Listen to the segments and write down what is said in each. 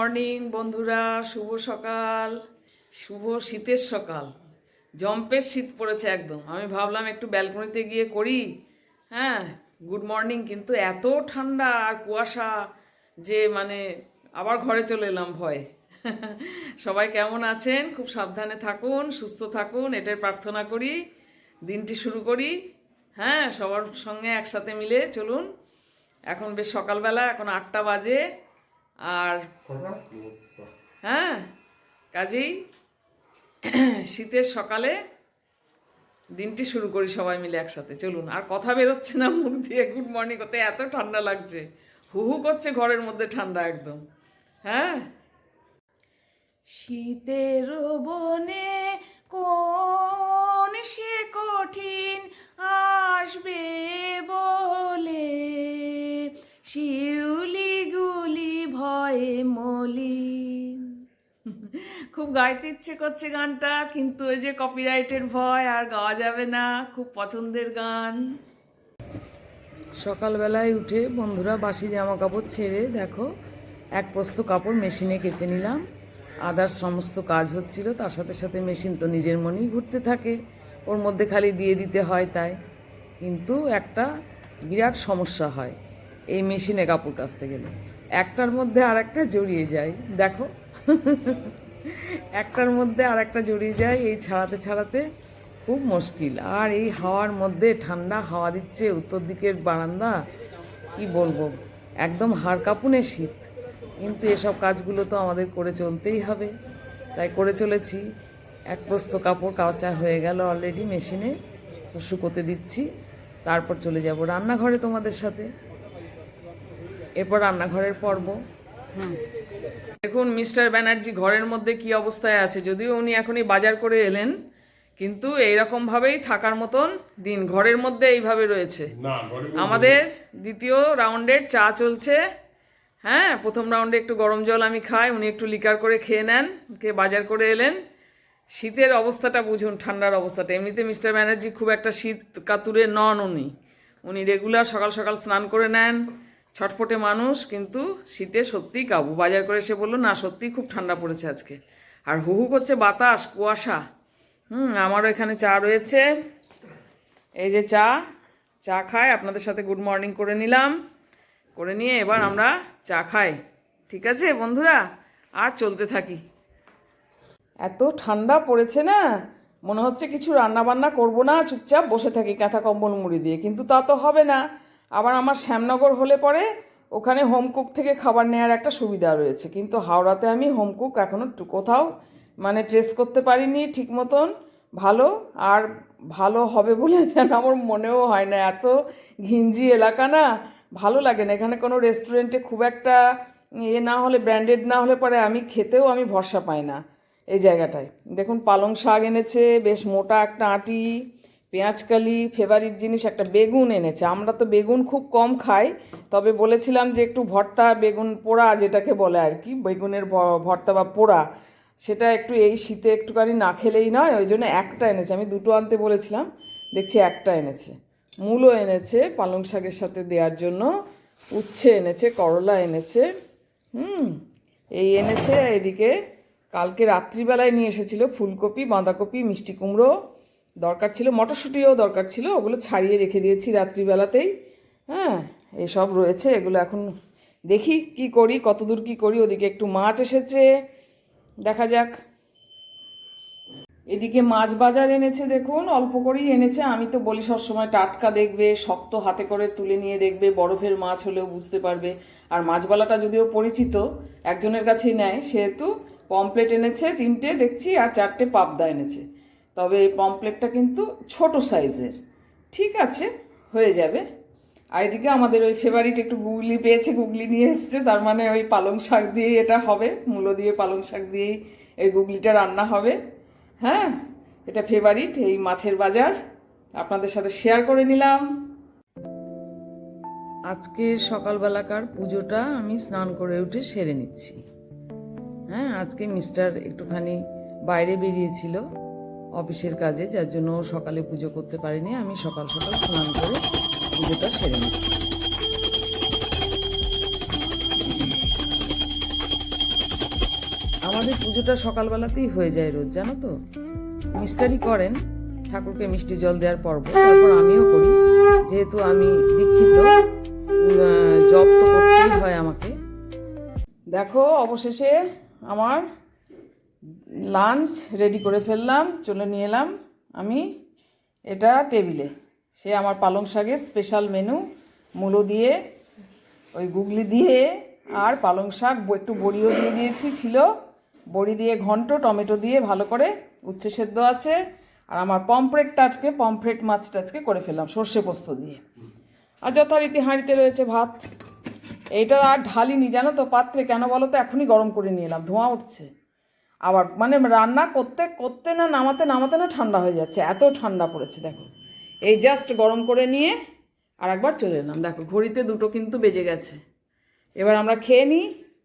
Morning বন্ধুরা, শুভ সকাল, শুভ শীতের সকাল। জম্পের শীত পড়েছে একদম। আমি ভাবলাম একটু ব্যালকনিতে গিয়ে করি হ্যাঁ গুড মর্নিং কিন্তু এত ঠান্ডা আর কুয়াশা যে মানে আবার ঘরে চলে এলাম ভয়। সবাই কেমন আছেন? খুব সাবধানে থাকুন, সুস্থ থাকুন, এটাই প্রার্থনা করি, দিনটি শুরু করি। হ্যাঁ সবার সঙ্গে একসাথে মিলে চলুন। এখন বেশ সকালবেলা, এখন আটটা বাজে। আর হ্যাঁ কাজেই শীতের সকালে দিনটি শুরু করি সবাই মিলে একসাথে। চলুন, আর কথা বেরোচ্ছে না মুখ দিয়ে। গুড মর্নিং করতে এত ঠান্ডা লাগছে। হু হু করছে ঘরের মধ্যে ঠান্ডা একদম। হ্যাঁ? শীতের বনে কোন সে কঠিন আসবে বলে? শিউলি গুলি ভয়ে মলিন। খুব গাইতে ইচ্ছে করছে গানটা, কিন্তু ওই যে কপিরাইটের ভয় আর গাওয়া যাবে না, খুব পছন্দের গান। সকালবেলায় উঠে বন্ধুরা বাসি জামা কাপড় ছেড়ে, দেখো, এক পোস্ত কাপড় মেশিনে কেচে নিলাম। আদার্স সমস্ত কাজ হচ্ছিল, তার সাথে সাথে মেশিন তো নিজের মনেই ঘুরতে থাকে, ওর মধ্যে খালি দিয়ে দিতে হয় তাই। কিন্তু একটা বিরাট সমস্যা হয়, এই মেশিনে কাপড় কাচতে গেলে। একটার মধ্যে আর একটা জড়িয়ে যায়, দেখো। একটার মধ্যে আর একটা জড়িয়ে যায়, এই ছাড়াতে ছাড়াতে খুব মুশকিল। আর এই হাওয়ার মধ্যে ঠান্ডা হাওয়া দিচ্ছে, উত্তর দিকের বারান্দা, কি বলব? একদম হাড় কাঁপুনে শীত। কিন্তু এসব কাজগুলো তো আমাদের করে চলতেই হবে। তাই করে চলেছি। এক প্রস্ত কাপড় কাচা হয়ে গেল অলরেডি মেশিনে শুকোতে দিচ্ছি। তারপর চলে যাব রান্নাঘরে তোমাদের সাথে। এরপর রান্নাঘরের পর্ব। দেখুন মিস্টার ব্যানার্জি ঘরের মধ্যে কি অবস্থায় আছে। যদিও উনি এখনই বাজার করে এলেন কিন্তু এইরকম ভাবেই থাকার মতন দিন ঘরের মধ্যে এইভাবে রয়েছে। আমাদের দ্বিতীয় রাউন্ডের চা চলছে। হ্যাঁ প্রথম রাউন্ডে একটু গরম জল আমি খাই উনি একটু লিকার করে খেয়ে নেন কে বাজার করে এলেন। শীতের অবস্থাটা বুঝুন ঠান্ডার অবস্থাটা। এমনিতে মিস্টার ব্যানার্জি খুব একটা শীত কাতুরে নন উনি। উনি রেগুলার সকাল সকাল স্নান করে নেন ছটফটে মানুষ, কিন্তু শীতে সত্যিই কাবু। বাজার করে এসে বলল, না, সত্যিই খুব ঠান্ডা পড়েছে আজকে। আর হু হু করছে বাতাস, কুয়াশা। হুম, আমারও এখানে চা রয়েছে। এই যে চা চা খাই। আপনাদের সাথে গুড মর্নিং করে নিলাম। করে নিয়ে এবার আমরা চা খাই। ঠিক আছে, বন্ধুরা? আর চলতে থাকি। এত ঠান্ডা পড়েছে না? মনে হচ্ছে কিছু রান্না বান্না করব না, চুপচাপ বসে থাকি, কাঁথা কম্বল মুড়ি দিয়ে। কিন্তু তা তো হবে না। আবার আমার শ্যামনগর হলে পরে ওখানে হোম কুক থেকে খাবার নেওয়ার একটা সুবিধা রয়েছে। কিন্তু হাওড়াতে আমি হোম কুক এখনও কোথাও মানে ট্রেস করতে পারিনি ঠিক মতন। ভালো আর ভালো হবে বলে যেন আমার মনেও হয় না। এত ঘিঞ্জি এলাকা না, ভালো লাগে না। এখানে কোনো রেস্টুরেন্টে খুব একটা এ না হলে ব্র্যান্ডেড না হলে পরে আমি খেতেও আমি ভরসা পাই না এই জায়গাটায়। দেখুন পালং শাক এনেছে, বেশ মোটা একটা আঁটি। পেঁয়াজকালি ফেভারিট জিনিস একটা বেগুন এনেছে। আমরা তো বেগুন খুব কম খাই, তবে বলেছিলাম যে একটু ভর্তা, বেগুন পোড়া যেটাকে বলে আর কি, বেগুনের ভর্তা বা পোড়া, সেটা একটু এই শীতে একটুখানি না খেলেই নয়, ওই জন্য একটা এনেছে। আমি দুটো আনতে বলেছিলাম, দেখছি একটা এনেছে। মূলও এনেছে, পালং শাকের সাথে দেওয়ার জন্য, উচ্ছে এনেছে, করলা এনেছে, হুম, এই এনেছে, এদিকে কালকে রাত্রিবেলায় নিয়ে এসেছিল ফুলকপি, বাঁধাকপি, মিষ্টি কুমড়ো দরকার ছিল, মটরশুঁটিও দরকার ছিল, ওগুলো ছাড়িয়ে রেখে দিয়েছি রাত্রিবেলাতেই। হ্যাঁ এসব রয়েছে, এগুলো এখন দেখি কি করি, কতদূর কি করি, ওদিকে একটু মাছ এসেছে, দেখা যাক। এদিকে মাছ বাজার এনেছে দেখুন, অল্প করেই এনেছে, আমি তো বলি সবসময় টাটকা দেখবে, শক্ত হাতে করে তুলে নিয়ে দেখবে, বরফের মাছ হলেও বুঝতে পারবে। আর মাছবালাটা যদিও পরিচিত, একজনের কাছেই নেয়, সেহেতু পমপ্লেট এনেছে তিনটে, দেখছি, আর চারটে পাবদা এনেছে। তবে এই পমপ্লেটটা কিন্তু ছোট সাইজের। ঠিক আছে, হয়ে যাবে। আর এদিকে আমাদের ওই ফেভারিট একটু গুগলি পেয়েছে, গুগলি নিয়ে এসছে, তার মানে ওই পালং শাক দিয়েই এটা হবে, মূলো দিয়ে পালং শাক দিয়েই এই গুগলিটা রান্না হবে। হ্যাঁ এটা ফেভারিট এই মাছের বাজার। আপনাদের সাথে শেয়ার করে নিলাম। আজকে সকালবেলাকার পুজোটা আমি স্নান করে উঠে সেরে নিচ্ছি। হ্যাঁ আজকে মিস্টার একটুখানি বাইরে বেরিয়েছিল। অফিসের কাজে, যার জন্য সকালে পুজো করতে পারিনি। আমি সকাল সকাল স্নান করে পুজোটা সেরে নিচ্ছি আমাদের পুজোটা সকালবেলাতেই হয়ে যায় রোজ, জানো তো? মিস্টারি করেন, ঠাকুরকে মিষ্টি জল দেওয়ার পর্ব। তারপর আমিও করি। যেহেতু আমি দীক্ষিত জপ তো করতেই হয় আমাকে। দেখো, অবশেষে আমার লাঞ্চ রেডি করে ফেললাম, চলে নিয়ে এলাম আমি। এটা টেবিলে। সে আমার পালং শাকের স্পেশাল মেনু মূলো দিয়ে, ওই গুগলি দিয়ে আর পালং শাক একটু বড়িও দিয়ে দিয়েছি ছিল। বড়ি দিয়ে ঘন্ট, টমেটো দিয়ে ভালো করে উচ্ছে সেদ্ধ আছে। আর আমার পমফ্রেটটা আজকে পমফ্রেট মাছটা আজকে করে ফেললাম সর্ষে পোস্ত দিয়ে। আর যথারীতি হাঁড়িতে রয়েছে ভাত। এইটা আর ঢালিনি, জানো তো, পাত্রে। কেন বলো তো, এখনই গরম করে নিয়ে এলাম, ধোঁয়া উঠছে। আবার মানে রান্না করতে করতে না নামাতে নামাতে না ঠান্ডা হয়ে যাচ্ছে, এত ঠান্ডা পড়েছে, দেখো। এই জাস্ট গরম করে নিয়ে আর একবার চলে এলাম। দেখো, ঘড়িতে দুটো কিন্তু বেজে গেছে। এবার আমরা খেয়ে নিই,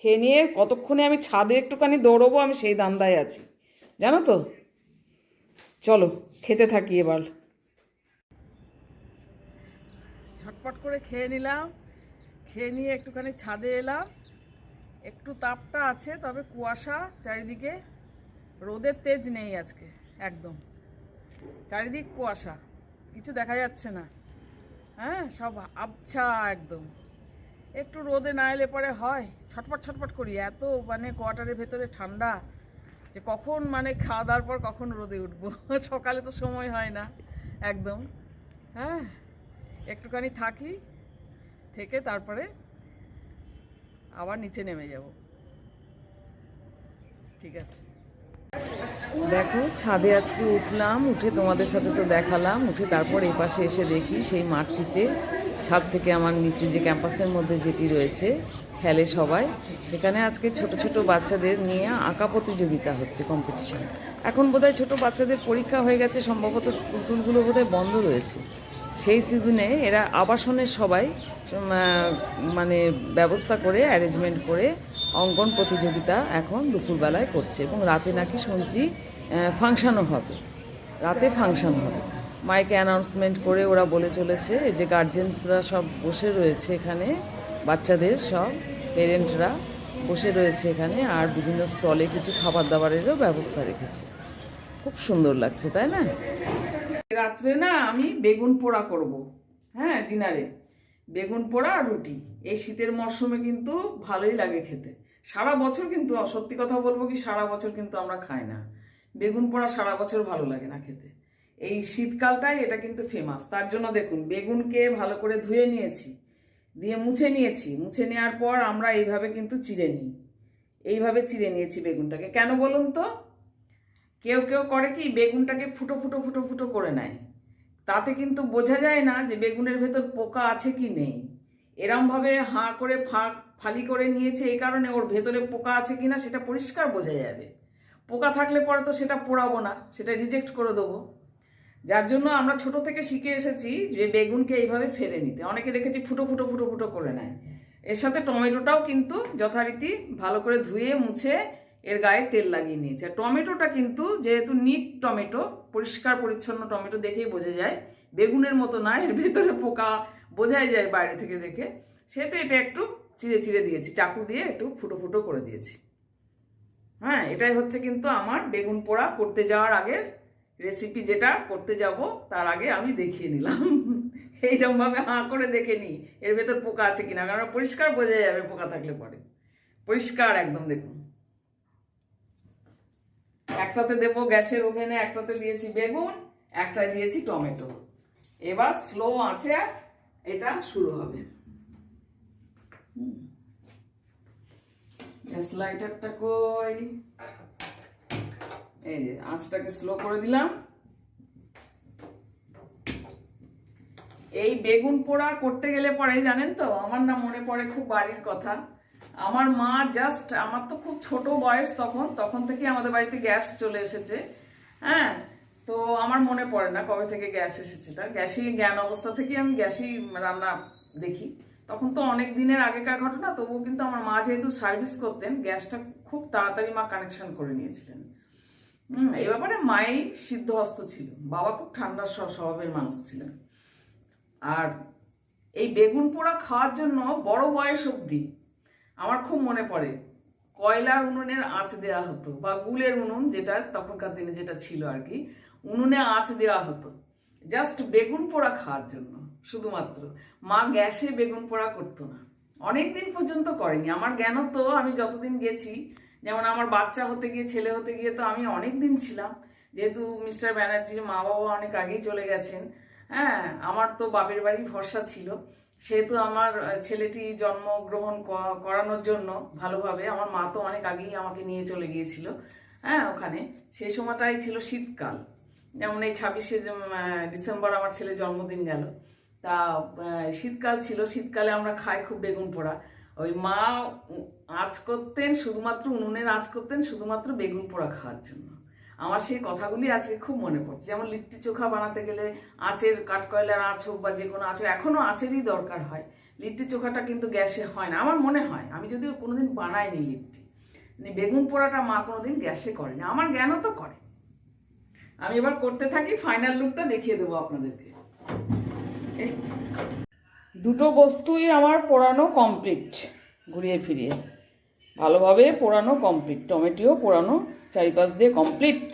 খেয়ে নিয়ে কতক্ষণে আমি ছাদে একটুখানি দৌড়বো, আমি সেই দান্দায় আছি। জানো তো? চলো, খেতে থাকি এবার। ঝটপট করে খেয়ে নিলাম, খেয়ে নিয়ে একটুখানি ছাদে এলাম। একটু তাপটা আছে, তবে কুয়াশা চারিদিকে, রোদের তেজ নেই আজকে, একদম। চারিদিক কুয়াশা, কিছু দেখা যাচ্ছে না। হ্যাঁ সব আবছা একদম। একটু রোদে না এলে পরে হয়, ছটপট ছটপট করি, এত মানে কোয়ার্টারের ভেতরে ঠান্ডা যে কখন মানে খাওয়া দাওয়ার পর কখন রোদে উঠবো? সকালে তো সময় হয় না, একদম। হ্যাঁ একটুখানি থাকি, থেকে তারপরে আবার নিচে নেমে যাব। ঠিক আছে। দেখো, ছাদে আজকে উঠলাম, উঠে তোমাদের সাথে তো দেখালাম। উঠে তারপর এই পাশে এসে দেখি সেই মাঠটিতে, ছাদ থেকে আমার নিচে যে ক্যাম্পাসের মধ্যে যেটি রয়েছে, খেলে সবাই। সেখানে আজকে ছোট ছোট বাচ্চাদের নিয়ে আঁকা প্রতিযোগিতা হচ্ছে কম্পিটিশন এখন বোধহয় ছোট বাচ্চাদের পরীক্ষা হয়ে গেছে, সম্ভবত স্কুল টুলগুলো বোধহয় বন্ধ রয়েছে। সেই সিজনে এরা আবাসনের সবাই মানে ব্যবস্থা করে অ্যারেঞ্জমেন্ট করে অঙ্কন প্রতিযোগিতা এখন দুপুরবেলায় করছে এবং রাতে নাকি শুনছি ফাংশনও হবে। রাতে ফাংশন হবে। মাইকে অ্যানাউন্সমেন্ট করে ওরা বলে চলেছে যে গার্জেন্সরা সব বসে রয়েছে এখানে, বাচ্চাদের সব পেরেন্টরা বসে রয়েছে এখানে আর বিভিন্ন স্টলে কিছু খাবার দাবারেরও ব্যবস্থা রেখেছে। খুব সুন্দর লাগছে, তাই না? রাত্রে না আমি বেগুন পোড়া করব হ্যাঁ ডিনারে। বেগুন পোড়া আর রুটি। এই শীতের মরশুমে কিন্তু ভালোই লাগে খেতে। সারা বছর কিন্তু, সত্যি কথা বলব কি, সারা বছর কিন্তু আমরা খাই না। বেগুন পোড়া সারা বছর ভালো লাগে না খেতে। এই শীতকালটাই এটা কিন্তু ফেমাস তার জন্য দেখুন, বেগুনকে ভালো করে ধুয়ে নিয়েছি, দিয়ে মুছে নিয়েছি। মুছে নেওয়ার পর আমরা এইভাবে কিন্তু চিড়ে নিই। এইভাবে চিড়ে নিয়েছি বেগুনটাকে। কেন বলুন তো? কেউ কেউ করে কি বেগুনটাকে ফুটো ফুটো ফুটো ফুটো করে নেয়। তাতে কিন্তু বোঝা যায় না যে বেগুনের ভেতর পোকা আছে কি নেই। এরমভাবে হাঁ করে ফাঁক, ফালি করে নিয়েছে এই কারণে ওর ভেতরে পোকা আছে কি না সেটা পরিষ্কার বোঝা যাবে। পোকা থাকলে পরে তো সেটা পোড়াবো না, সেটা রিজেক্ট করে দেবো। যার জন্য আমরা ছোট থেকে শিখে এসেছি যে বেগুনকে এইভাবে ফেলে নিতে। অনেকে দেখেছি ফুটো ফুটো ফুটো ফুটো করে নেয়। এর সাথে টমেটোটাও কিন্তু যথারীতি ভালো করে ধুয়ে, মুছে এর গায়ে তেল লাগিয়ে নিয়েছে। আর টমেটোটা কিন্তু যেহেতু নিট টমেটো, পরিষ্কার পরিচ্ছন্ন টমেটো দেখেই বোঝা যায়। বেগুনের মতো না, এর ভেতরে পোকা বোঝাই যায় বাইরে থেকে দেখে। সেহেতু এটা একটু চিড়ে চিড়ে দিয়েছি, চাকু দিয়ে একটু ফুটো ফুটো করে দিয়েছি। হ্যাঁ এটাই হচ্ছে কিন্তু আমার বেগুন পোড়া করতে যাওয়ার আগের রেসিপি যেটা, করতে যাব তার আগে আমি দেখিয়ে নিলাম। এইরকম ভাবে হাঁ করে দেখে নিই, এর ভেতর পোকা আছে কিনা, কারণ পরিষ্কার বোঝা যাবে পোকা থাকলে পরে। পরিষ্কার একদম, দেখুন। একটাতে দেবো গ্যাসের ওভেনে, একটাতে দিয়েছি বেগুন, একটায় দিয়েছি টমেটো। এবার স্লো আছে এটা শুরু হবে। গ্যাস লাইটারটা কই? এই যে, আঁচটাকে স্লো করে দিলাম। এই বেগুন পোড়া করতে গেলে পরে জানেন তো, আমার না মনে পড়ে খুব বাড়ির কথা। আমার মা জাস্ট আমার তো খুব ছোট বয়স তখন তখন থেকে আমাদের বাড়িতে গ্যাস চলে এসেছে হ্যাঁ? তো আমার মনে পড়ে না কবে থেকে গ্যাস এসেছে। তা গ্যাসই জ্ঞান অবস্থা থেকে আমি গ্যাসই রান্না দেখি। তখন তো অনেক দিনের আগেকার ঘটনা, তবুও কিন্তু আমার মা যেহেতু সার্ভিস করতেন, গ্যাসটা খুব তাড়াতাড়ি মা কানেকশন করে নিয়েছিলেন। এই ব্যাপারে মাই সিদ্ধহস্ত ছিল। বাবা খুব ঠান্ডা স্ব- স্বভাবের মানুষ ছিলেন। আর এই বেগুন পোড়া খাওয়ার জন্য বড় বয়স অবধি আমার খুব মনে পড়ে। কয়লার উনুনের আঁচ দেওয়া হতো বা গুলের উনুন যেটা তখনকার দিনে যেটা ছিল আর কি, উনুনে আঁচ দেওয়া হতো। জাস্ট বেগুন পোড়া খাওয়ার জন্য, শুধুমাত্র। মা গ্যাসে বেগুন পোড়া করতো না। অনেক দিন পর্যন্ত করেনি। আমার জ্ঞান তো, আমি যতদিন গেছি, যেমন আমার বাচ্চা হতে গিয়ে, ছেলে হতে গিয়ে তো আমি অনেক দিন ছিলাম। যেহেতু মিস্টার ব্যানার্জির মা বাবা অনেক আগেই চলে গেছেন। হ্যাঁ আমার তো বাপের বাড়ি ভরসা ছিল। সেহেতু আমার ছেলেটি জন্মগ্রহণ করানোর জন্য ভালোভাবে, আমার মা তো অনেক আগেই আমাকে নিয়ে চলে গিয়েছিল হ্যাঁ ওখানে। সেই সময়টাই ছিল শীতকাল। যেমন এই ছাব্বিশে ডিসেম্বর আমার ছেলে জন্মদিন গেল। তা শীতকাল ছিল, শীতকালে আমরা খাই খুব বেগুন পোড়া। ওই মা আঁচ করতেন, শুধুমাত্র উনুনের আঁচ করতেন, শুধুমাত্র বেগুন পোড়া খাওয়ার জন্য। আমার সেই কথাগুলি আজকে খুব মনে পড়ছে। যেমন লিট্টি চোখা বানাতে গেলে আঁচের কাঠকয়লার আঁচ হোক বা যে কোনো আঁচ এখনও আঁচেরই দরকার হয়। লিট্টি চোখাটা কিন্তু গ্যাসে হয় না। আমার মনে হয়, আমি যদিও কোনোদিন বানাইনি লিট্টি মানে বেগুন পোড়াটা মা কোনোদিন গ্যাসে করেনি। আমার জ্ঞানও তো করে। আমি এবার করতে থাকি ফাইনাল লুকটা দেখিয়ে দেবো আপনাদেরকে। এই। দুটো বস্তুই আমার পোড়ানো কমপ্লিট ঘুরিয়ে ফিরিয়ে। ভালোভাবে পোড়ানো কমপ্লিট টমেটোও পোড়ানো চারিপাশ দিয়ে কমপ্লিট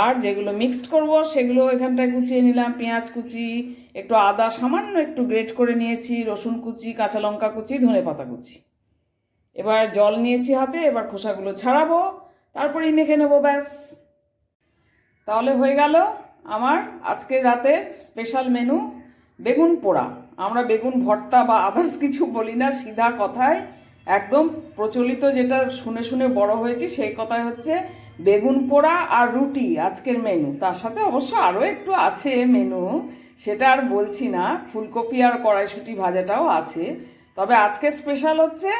আর যেগুলো মিক্সড করব, সেগুলো এখানটায় কুচিয়ে নিলাম। পেঁয়াজ কুচি, একটু আদা, সামান্য একটু গ্রেট করে নিয়েছি, রসুন কুচি, কাঁচা লঙ্কা কুচি, ধনে পাতা কুচি। এবার জল নিয়েছি হাতে, এবার খোসাগুলো ছাড়াবো, তারপরেই মেখে নেব, ব্যাস। তাহলে হয়ে গেল আমার আজকে রাতে স্পেশাল মেনু বেগুন পোড়া। আমরা বেগুন, ভর্তা বা আদার্স কিছু বলি না, সিধা কথায়। একদম প্রচলিত যেটা শুনে শুনে বড় হয়েছি, সেই কথাই হচ্ছে বেগুন পোড়া আর রুটি আজকের মেনু তার সাথে অবশ্য আরও একটু আছে মেনু সেটা আর বলছি না। ফুলকপি আর কড়াইশুটি ভাজাটাও আছে। তবে আজকে স্পেশাল হচ্ছে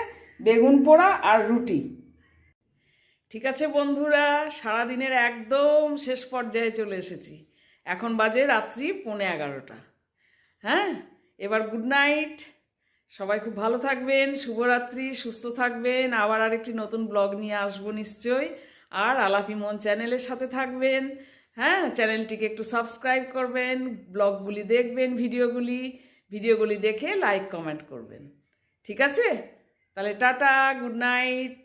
বেগুন পোড়া আর রুটি। ঠিক আছে বন্ধুরা, সারাদিনের একদম শেষ পর্যায়ে চলে এসেছি। এখন বাজে রাত্রি পৌনে এগারোটা। হ্যাঁ? এবার গুড নাইট সবাই খুব ভালো থাকবেন, শুভরাত্রি, সুস্থ থাকবেন, আবার আরেকটি নতুন ব্লগ নিয়ে আসব নিশ্চয়ই। আর আলাপি মন চ্যানেলের সাথে থাকবেন হ্যাঁ চ্যানেলটিকে একটু সাবস্ক্রাইব করবেন, ব্লগগুলি দেখবেন, ভিডিওগুলি ভিডিওগুলি দেখে লাইক, কমেন্ট করবেন। ঠিক আছে? তাহলে টাটা, গুড নাইট।